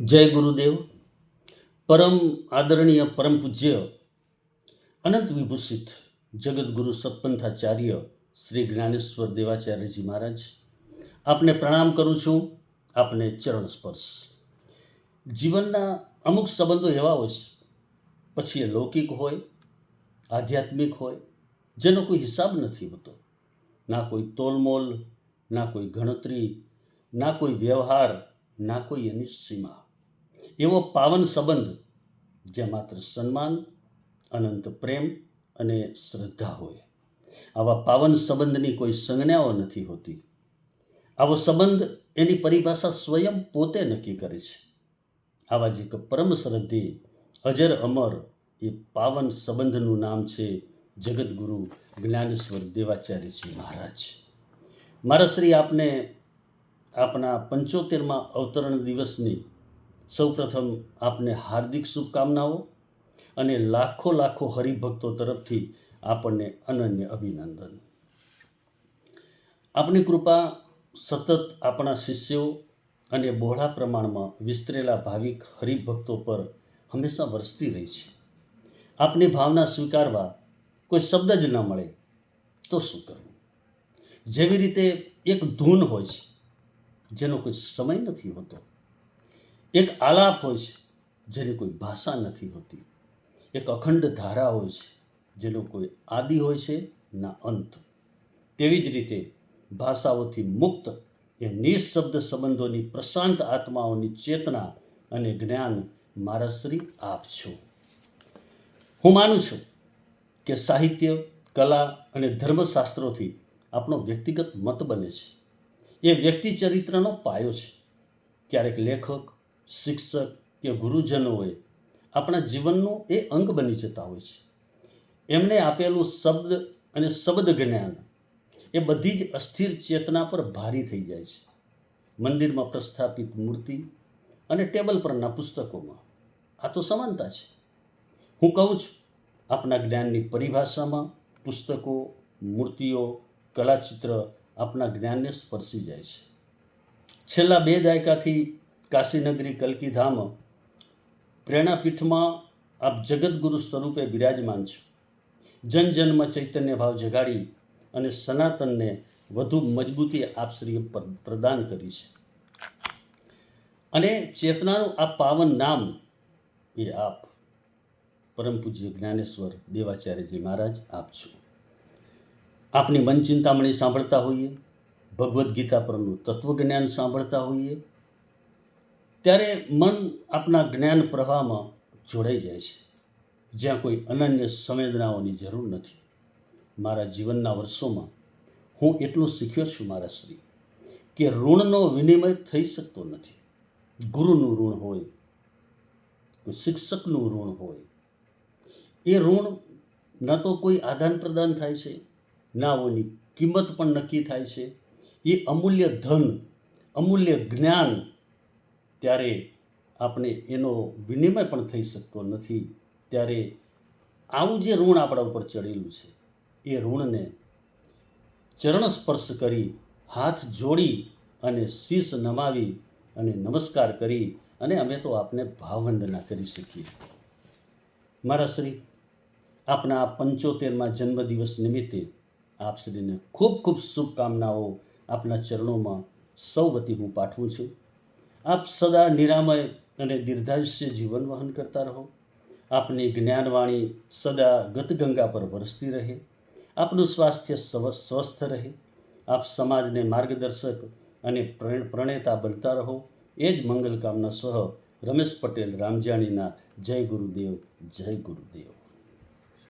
જય ગુરુદેવ. પરમ આદરણીય, પરમ પૂજ્ય, અનંત વિભૂષિત જગદગુરુ સત્પંથાચાર્ય શ્રી જ્ઞાનેશ્વર દેવાચાર્યજી મહારાજ, આપને પ્રણામ કરું છું, આપને ચરણ સ્પર્શ. જીવનના અમુક સંબંધો એવા હોય છે, પછી એ લૌકિક હોય, આધ્યાત્મિક હોય, જેનો કોઈ હિસાબ નથી હોતો. ના કોઈ તોલમોલ, ના કોઈ ગણતરી, ના કોઈ વ્યવહાર, ના કોઈ એની સીમા. એવો પાવન સંબંધ જે માત્ર સન્માન, અનંત પ્રેમ અને શ્રદ્ધા હોય. આવા પાવન સંબંધની કોઈ સંજ્ઞાઓ નથી હોતી. આવો સંબંધ એની પરિભાષા સ્વયં પોતે નક્કી કરે છે. આવા જ એક પરમ શ્રદ્ધે અજર અમર એ પાવન સંબંધનું નામ છે જગદગુરુ જ્ઞાનેશ્વર દેવાચાર્યજી મહારાજ. મારા શ્રી આપને આપના પંચોતેરમાં અવતરણ દિવસની સૌપ્રથમ આપને હાર્દિક શુભકામનાઓ અને લાખો લાખો હરિભક્તો તરફથી આપણને અનન્ય અભિનંદન. આપની કૃપા સતત આપણા શિષ્યો અને બહોળા પ્રમાણમાં વિસ્તરેલા ભાવિક હરિભક્તો પર હંમેશા વરસતી રહી છે. આપની ભાવના સ્વીકારવા કોઈ શબ્દ જ ન મળે તો શું કરવું? જેવી રીતે એક ધૂન હોય છે, જેનો કોઈ સમય નથી હોતો. એક આલાપ હોય છે, જેની કોઈ ભાષા નથી હોતી. એક અખંડ ધારા હોય છે, જેનો કોઈ આદિ હોય છે, ના અંત. તેવી જ રીતે ભાષાઓથી મુક્ત એ નિઃશબ્દ સંબંધોની પ્રશાંત આત્માઓની ચેતના અને જ્ઞાન મારા શ્રી આપ છો. હું માનું છું કે સાહિત્ય, કલા અને ધર્મશાસ્ત્રોથી આપણો વ્યક્તિગત મત બને છે. એ વ્યક્તિ ચરિત્રનો પાયો છે. ક્યારેક લેખક શિક્ષક કે ગુરુજનોએ આપણા જીવનનું એ અંગ બની જતા હોય છે. એમને આપેલું શબ્દ અને શબ્દ જ્ઞાન એ બધી જ અસ્થિર ચેતના પર ભારી થઈ જાય છે. મંદિરમાં પ્રસ્થાપિત મૂર્તિ અને ટેબલ પરના પુસ્તકોમાં આ તો સમાનતા છે. હું કહું છું, આપના જ્ઞાનની પરિભાષામાં પુસ્તકો, મૂર્તિઓ, કલાચિત્ર આપના જ્ઞાનને સ્પર્શી જાય છે. છેલ્લા બે દાયકાથી કાશીનગરી કલકીધામ પ્રેરણાપીઠમાં આપ જગદગુરુ સ્વરૂપે બિરાજમાન છો. જન જન્મ ચૈતન્ય ભાવ જગાડી અને સનાતનને વધુ મજબૂતી આપશ્રીએ પર- પ્રદાન કરી છે. અને ચેતનાનું આ પાવન નામ એ આપ પરમ પૂજ્ય જ્ઞાનેશ્વર દેવાચાર્યજી મહારાજ આપ છો. આપની મન ચિંતામણી સાંભળતા હોઈએ, ભગવદ્ ગીતા પરનું તત્વજ્ઞાન સાંભળતા હોઈએ ત્યારે મન આપના જ્ઞાન પ્રવાહમાં જોડાઈ જાય છે. જ્યાં કોઈ અનન્ય સંવેદનાઓની જરૂર નથી. મારા જીવનના વર્ષોમાં હું એટલું શીખ્યો છું મારા શ્રી, કે ઋણનો વિનિમય થઈ શકતો નથી. ગુરુનું ઋણ હોય, કોઈ શિક્ષકનું ઋણ હોય, એ ઋણ ન તો કોઈ આદાન પ્રદાન થાય છે, ના ઓની કિંમત પણ નક્કી થાય છે. એ અમૂલ્ય ધન, અમૂલ્ય જ્ઞાન ત્યારે આપણે એનો વિનિમય પણ થઈ શકતો નથી. ત્યારે આવું જે ઋણ આપણા ઉપર ચડેલું છે, એ ઋણને ચરણ સ્પર્શ કરી, હાથ જોડી અને શીશ નમાવી અને નમસ્કાર કરી અને અમે તો આપને ભાવવંદના કરી શકીએ. મારા શ્રી, આપના આ પંચોતેરમાં જન્મદિવસ નિમિત્તે આપ શ્રીને ખૂબ ખૂબ શુભકામનાઓ આપના ચરણોમાં સૌ વતી હું પાઠવું છું. આપ સદા નિરામય અને દીર્ઘાયુષ્ય જીવન વહન કરતા રહો. આપની જ્ઞાનવાણી સદા ગતગંગા પર વરસતી રહે. આપનું સ્વાસ્થ્ય સ્વ- સ્વસ્થ રહે. આપ સમાજને માર્ગદર્શક અને પ્રણ- પ્રણેતા બનતા રહો. એ જ મંગલ કામના સહ રમેશ પટેલ રામજાણીના જય ગુરુદેવ જય ગુરુદેવ.